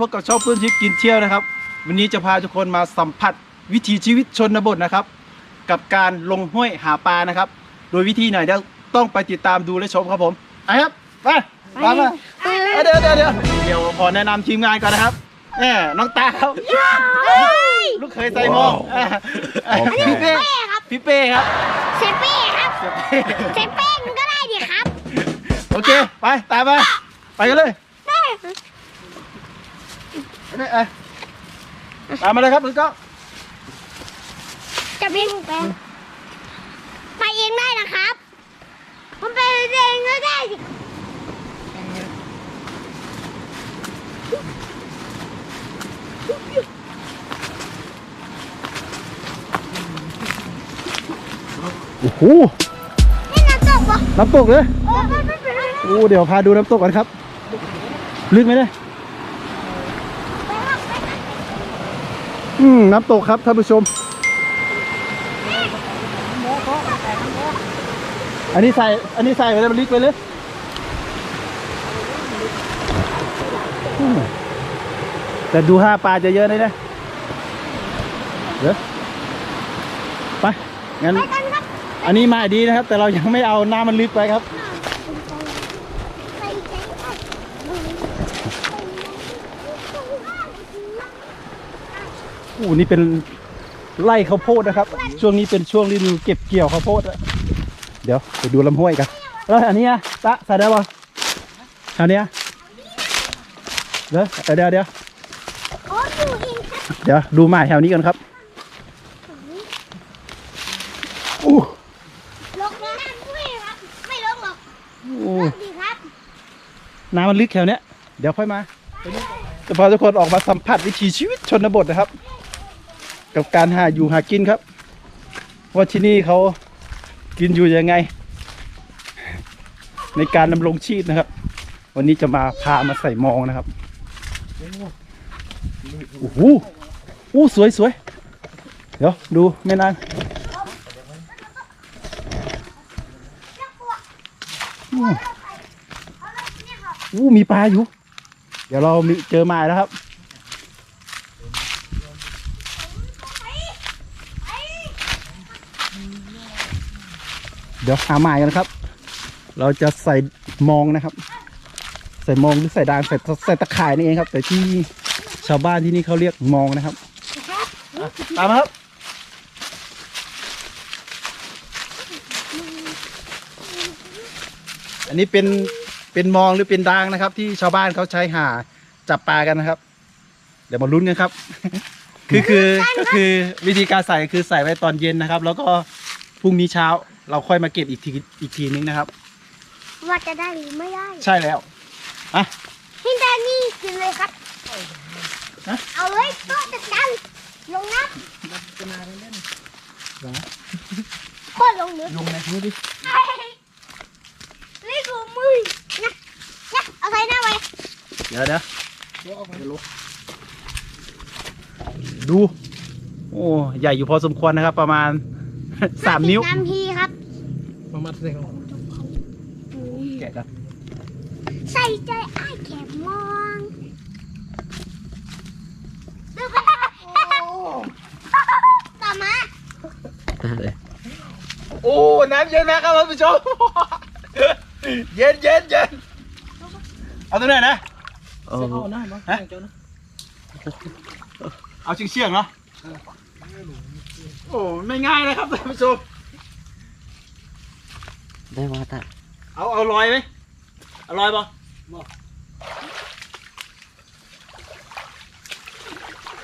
พบกับช่องเพื่อนทริปกินเที่ยวนะครับ วันนี้จะพาทุกคนมาสัมผัสวิถีชีวิตชนบทนะครับ กับการลงห้วยหาปลานะครับ โดยวิธีไหนเดี๋ยวต้องไปติดตามดูและชมครับผมไปครับไปตามมาเอ้ยเดี๋ยวเดี๋ยวเดี๋ยวเดี๋ยวขอแนะนำทีมงานก่อนนะครับแหมน้องตาครับลูกเคยใส่หมองอะอะพี่เป้พี่เป้ครับเซเป้ครับเสียเป้เซเป้มันก็ได้ดิครับ โอเค ไปตามมาไปกันเลย ได้ไปเลยเอ้ยตามมาเลยครับคุณก้องจะเป็นไปไปเองได้นะครับมันไปเองก็ได้ดิโอ้โหนี่น้ำตกปะน้ำตกเลยโอ้ไม่ไม่เป็นไรโอ้เดี๋ยวพาดูน้ำตกก่อนครับ ลึกไหมเนี่ย ไปครับไปครับ อืมน้ำตกครับท่านผู้ชม อันนี้ใส่อันนี้ใส่ไปเลยมันลึกไปเลยแต่ดูห้าปลาจะเยอะเลยนะเดี๋ยวไปงั้นอันนี้มาดีนะครับ แต่เรายังไม่เอาน้ำมันลึกไปครับ ไปกันครับ โอ้นี่เป็นไร่ข้าวโพดนะครับ ช่วงนี้เป็นช่วงฤดูเก็บเกี่ยวข้าวโพดอะเดี๋ยวไปดูลำห้วยกันแล้วอันนี้อะตะใส่ได้ปะอันเนี้ยเดี๋ยวเดี๋ยวเดี๋ยวโอ้ดูเองครับเดี๋ยวดูหมาแถวนี้กันครับอู้ลงนะไม่ครับ ไม่ลงหรอกอู้ลงดีครับ น้ำมันลึกแถวเนี้ยเดี๋ยวค่อยมาจะพาทุกคนออกมาสัมผัสวิถีชีวิตชนบทนะครับ กับการหาอยู่หากินครับ ว่าที่นี่เขากินอยู่ยังไง ในการดำรงชีพนะครับ วันนี้จะมาพามาใส่มองนะครับโอ้โหอู้สวยสวยเดี๋ยวดูแม่นางอู้อู้มีปลาอยู่ เดี๋ยวเรามีเจอมายแล้วครับ เดี๋ยวหาหมายกันนะครับ เราจะใส่มองนะครับ ใส่มองหรือใส่ดางใส่ใส่ตะข่ายนี่เองครับ แต่ที่ชาวบ้านที่นี่เขาเรียกมองนะครับอะตามมาครับ อันนี้เป็นเป็นมองหรือเป็นดางนะครับ ที่ชาวบ้านเขาใช้หาจับปลากันนะครับ เดี๋ยวมาลุ้นกันครับ คือคือก็คือวิธีการใส่คือใส่ไว้ตอนเย็นนะครับ แล้วก็พรุ่งนี้เช้า เราค่อยมาเก็บอีกทีอีกทีนึงนะครับ ว่าจะได้หรือไม่ได้ใช่แล้วอะพี่แดนนี่กินเลยครับฮะเอาเลยโต๊ะจัดการลงนับโคตรลงนึกลงในมือดินี่คือมือนะนะเอาใส่หน้าไว้เดี๋ยวเดี๋ยวดู โอ้ใหญ่อยู่พอสมควรนะครับ ประมาณ สามนิ้ว น้ำพี ครับมามัดเส้นของแกะกันใส่ใจอ้ายแขมมองดูไปต่อมาโอ้น้ำเย็นมากครับท่านผู้ชมเย็นเย็นเย็นเอาตัวไหนนะเส้นเอาหน้ามาฮะเจ้านะเอาเชียงเชียงๆเนาะโอ้ไม่ง่ายนะครับท่านผู้ชม ได้ว่าตาเอาเอาลอยไหมเอาลอยปะ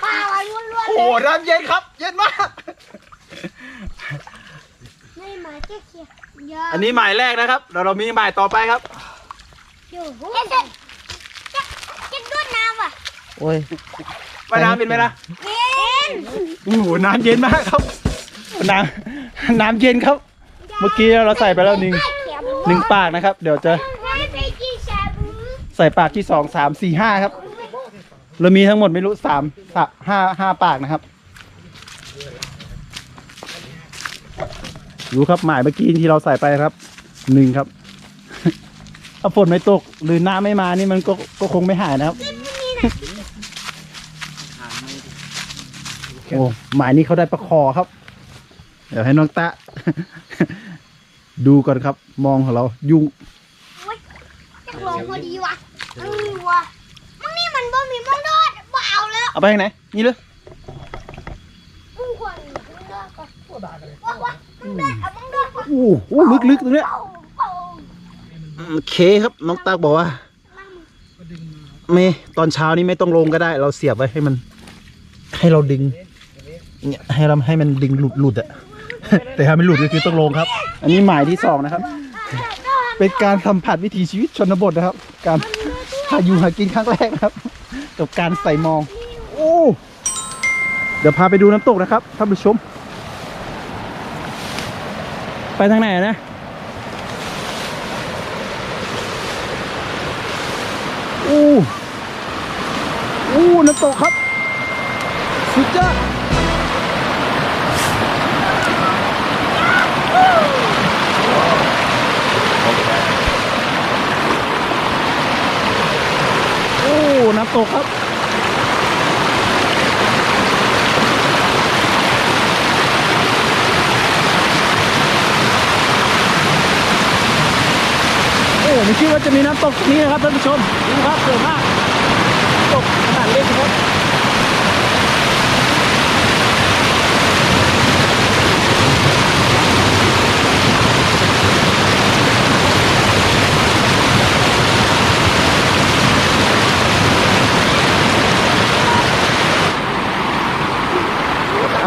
ปลาวันล้วนๆโอ้เลยน้ำเย็นครับ เย็นมาก ไม่มาเจ๊เขียเยอะอันนี้หมายแรกนะครับเดี๋ยวเรามีหมายต่อไปครับ อยู่เจ๊เจ๊เจ๊เจ๊ด้วยน้ำว่ะโอ้ยว่ายน้ำเป็นไหมล่ะเป็นโอ้โหน้ำเย็นมากครับ น้ำน้ำเย็นครับ เมื่อกี้เราใส่ไปแล้วหนึ่งหนึ่งปากนะครับ เดี๋ยวจะใส่ปากที่สองสามสี่ห้าครับ เรามีทั้งหมดไม่รู้สามสามห้าห้าปากนะครับดูครับหมายเมื่อกี้ที่เราใส่ไปครับหนึ่งครับถ้าฝนไม่ตกหรือน้ำไม่มานี่มันก็ก็คงไม่หายนะครับโอ้หมายนี้เขาได้ประคอครับ เดี๋ยวให้น้องตะ ดูก่อนครับ มองของเรายุ่งจะลงพอดีว่ะเออว่ะมันนี่มันบ่มีมังดอดบ่เอาแล้วเอาไปทางไหนนี่เลยมึงควรมึงดอดก่อนว่าว่ามึงดอดเอามึงดอดก่อนโอ้โหลึกๆตรงเนี้ยเป่าเป่าโอเคครับน้องตาบอกว่าไม่ตอนเช้านี้ไม่ต้องลงก็ได้ เราเสียบไว้ให้มัน ให้เราดึง เนี่ยให้เราให้มันดึงหลุดหลุดอะ แต่ถ้าไม่หลุดก็คือต้องลงครับ อันนี้หมายที่สองนะครับ เป็นการสัมผัสวิถีชีวิตชนบทนะครับ การหาอยู่หากินครั้งแรกนะครับ กับการใส่มอง โอ้เดี๋ยวพาไปดูน้ำตกนะครับท่านผู้ชม ไปทางไหนนะอู้อู้น้ำตกครับ สุดยอดโอ้น้ำตกครับโอ้ไม่คิดว่าจะมีน้ำตกนี้นะครับท่านผู้ชมดูครับสวยมากตกขนาดเล็กครับ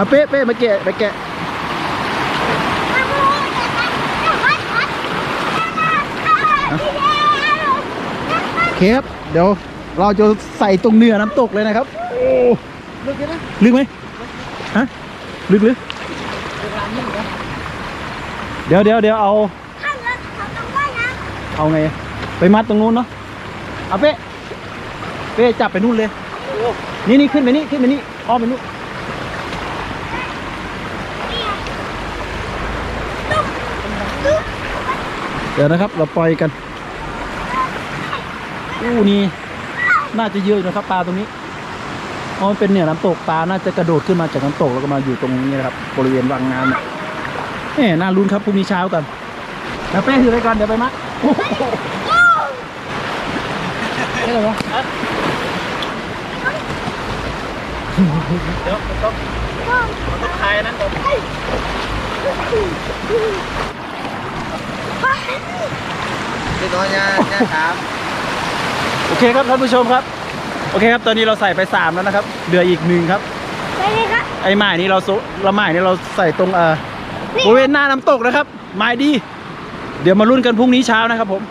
เอาเป๊ะเป๊ะมาแกะมาแกะโอเคครับเดี๋ยวเราจะใส่ตรงเนื้อน้ำตกเลยนะครับ โอ้ลึกไหมลึกไหมฮะลึกหรือเดี๋ยวเดี๋ยวเดี๋ยวเอาเอาไง ไปมัดตรงนู้นเนาะเอาเป๊ะเป๊ะจับไปนู่นเลย นี่นี่ขึ้นไปนี่ขึ้นไปนี่อ้อมไปนู่น เดี๋ยวนะครับ เราปล่อยกันอู้นี่น่าจะเยอะอยู่นะครับปลาตรงนี้เพราะมันเป็นเนี่ยน้ำตกปลาน่าจะกระโดดขึ้นมาจากน้ำตกแล้วก็มาอยู่ตรงนี้นะครับบริเวณวังน้ำเนี่ยแหมน่าลุ้นครับพรุ่งนี้เช้ากันเดี๋ยวเป้ถือไปก่อนเดี๋ยวไปมัดโอ้โหใช่เหรอวะเดี๋ยวต้องต้องทายนั้น ก่อนโอเคครับท่านผู้ชมครับ โอเคครับตอนนี้เราใส่ไปสามแล้วนะครับเหลืออีกหนึ่งครับ ไปเลยครับไอ้ไม้นี่เราโซเราไม้นี่เราใส่ตรงเอ่อนี่บริเวณหน้าน้ำตกนะครับไม้ดี เดี๋ยวมาลุ้นกันพรุ่งนี้เช้านะครับผม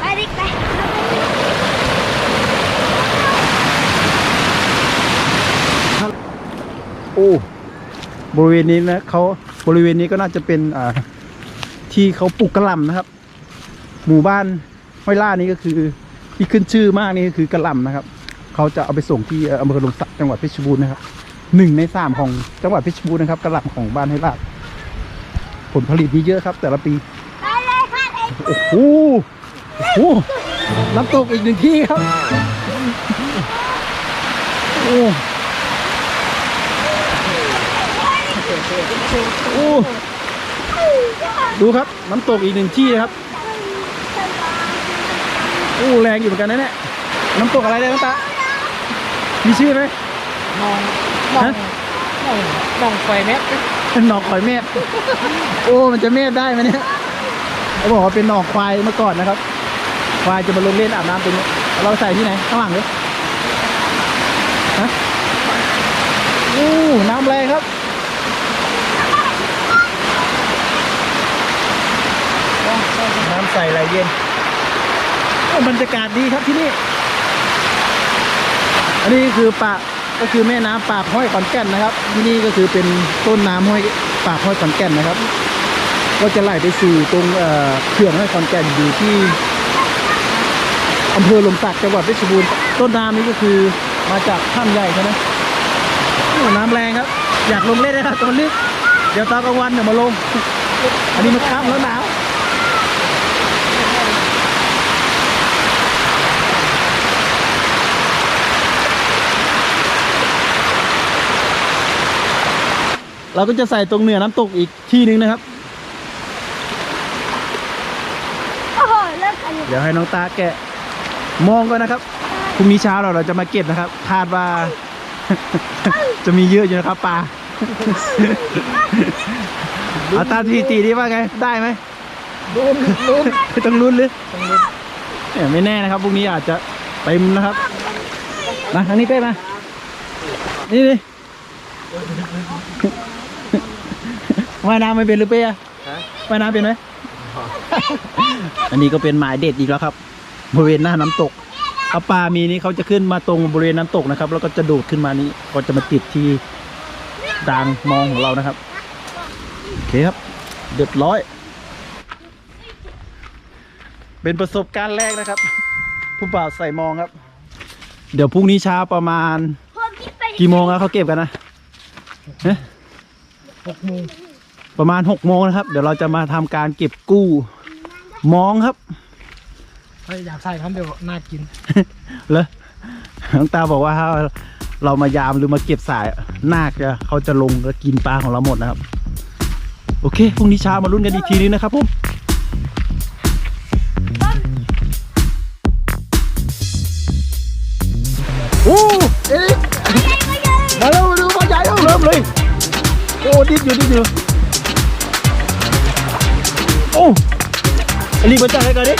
ไปดิไปโอ้บริเวณนี้นะเขาบริเวณนี้ก็น่าจะเป็นอ่า ที่เขาปลูกกระหล่ำนะครับ หมู่บ้านห้วยล่านี้ก็คือที่ขึ้นชื่อมากนี่ก็คือกระหล่ำนะครับ เขาจะเอาไปส่งที่อำเภอลมศักดิ์จังหวัดเพชรบูรณ์นะครับหนึ่งในสามของจังหวัดเพชรบูรณ์นะครับกระหล่ำของบ้านห้วยล่าผลผลิตนี่เยอะครับ แต่ละปีโอ้โหโอ้โหน้ำตกอีกหนึ่งที่ครับโอ้โอ้ ดูครับน้ำตกอีกหนึ่งที่นะครับโอ้แรงอยู่เหมือนกันนะเนี่ยน้ำตกอะไรเนี่ยน้ำตามีชื่อไหมมองมองฮะมองมองไฟแม็กเป็นหนอกข่อยเมฆโอ้มันจะเมฆได้ไหมเนี่ยเขาบอกว่าเป็นหนอกควายเมื่อก่อนนะครับ ควายจะมาลงเล่นอาบน้ำตรงนี้เราใส่ที่ไหนข้างหลังเลยฮะโอ้น้ำแรงครับ น้ำ ใส่ไหลเย็นบรรยากาศดีครับที่นี่ อันนี้คือปาก็คือแม่น้ำปากห้อยขอนแก่นนะครับ ที่นี่ก็คือเป็นต้นน้ำห้อยปากห้อยขอนแก่นนะครับ ก็จะไหลไปสู่ตรงเอ่อเขื่อนห้อยขอนแก่นอยู่ที่อำเภอลมศักจังหวัดเพชรบูรณ์ต้นน้ำนี้ก็คือมาจากถ้ำใหญ่ใช่ไหมน้ำแรงครับ อยากลงเล่นนะครับตอนนี้เดี๋ยวตอนกลางวันเดี๋ยวมาลง อันนี้มันค่ำแล้วหนาว เราก็จะใส่ตรงเหนือน้ำตกอีกที่หนึงนะครับ โอ้โหเลิกกันเดี๋ยวให้น้องตาแกะมองก่อนนะครับพรุ่งนี้เช้าเราเราจะมาเก็บนะครับ คาดว่า จะมีเยอะอยู่นะครับปลาเอาตามที่ตีดีว่าไง ได้ไหมลุ้นลุ้นต้องลุ้นหรือต้องลุ้นเนี่ยไม่แน่นะครับพรุ่งนี้อาจจะเต็มนะครับ มาทางนี้เป้มา นี่นี่ ว่ายน้ำไม่เป็นหรือเป้อะว่ายน้ำเป็นไหม อันนี้ก็เป็นหมายเด็ดอีกแล้วครับ บริเวณหน้าน้ำตกเอาปลามีนี้เขาจะขึ้นมาตรงบริเวณน้ำตกนะครับ แล้วก็จะโดดขึ้นมานี้ ก็จะมาติดที่ดางมองของเรานะครับ โอเคครับเรียบร้อย เป็นประสบการณ์แรกนะครับ ผู้บ่าวใส่มองครับ เดี๋ยวพรุ่งนี้เช้าประมาณผมคิดไปกี่โมงครับเขาเก็บกันนะเอ๊ะหกโมง ประมาณหกโมงนะครับ เดี๋ยวเราจะมาทำการเก็บกู้มองครับถ้าอยากใส่ครับเดี๋ยวน่ากินแล้วน้องตาบอกว่าถ้าเรามายามหรือมาเก็บสายนาคจะเขาจะลงแล้วกินปลาของเราหมดนะครับ โอเคพรุ่งนี้เช้ามาลุ้นกันอีกทีนึงนะครับผมโอ้เอ๊ะมาเร็วมาดูปลาใหญ่เอาเริ่มเลยโอ้ดิ้นอยู่ดิ้นอยู่โอ้อันนี้มาจับให้ก่อนดิ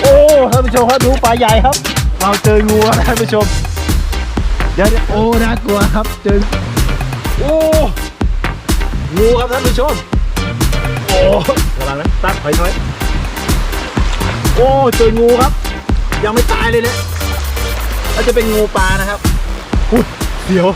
โอ้ท่านผู้ชมครับดูปลาใหญ่ครับเราเจองูแล้วท่านผู้ชมเดี๋ยวโอ้น่ากลัวครับเจอโอ้งูครับท่านผู้ชมโอ้ระวังนะตั้งถอยถอยโอ้เจองูครับ ยังไม่ตายเลยเนี่ยน่าจะเป็นงูปลานะครับอุ้ยเดี๋ยว